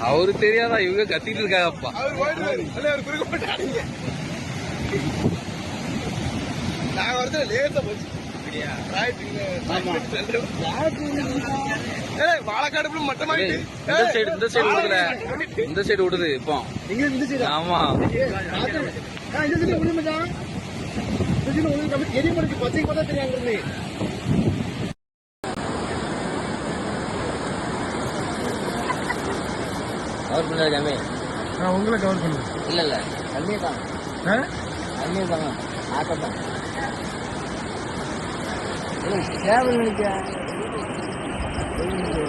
அவரு தெரியாதா? இவங்க கத்திட்டு இருக்காங்கப்பா. நான் வரது லேசா போச்சு. வாழைக்காடு மட்டமாயிட்டு இந்த சைடு இந்த சைடு விடுதுல இந்த சைடு விடுது இப்போ. எங்க இந்த சைடு ஆமா. இந்த சைடு விடு மச்சான். இந்த சைடு கம்மி. எரிய மாட்டேங்குது பச்சைக்கு பார்த்தா தெரியாங்க இருந்து கவர் பண்ணாரு கம்மி நான் உங்களை கவர் பண்ணுறேன் இல்ல இல்ல. கம்மியா தான். கம்மியா தாங்க ஆக்கத்தான் கேவல் நினைக்கிறேன். செய்ய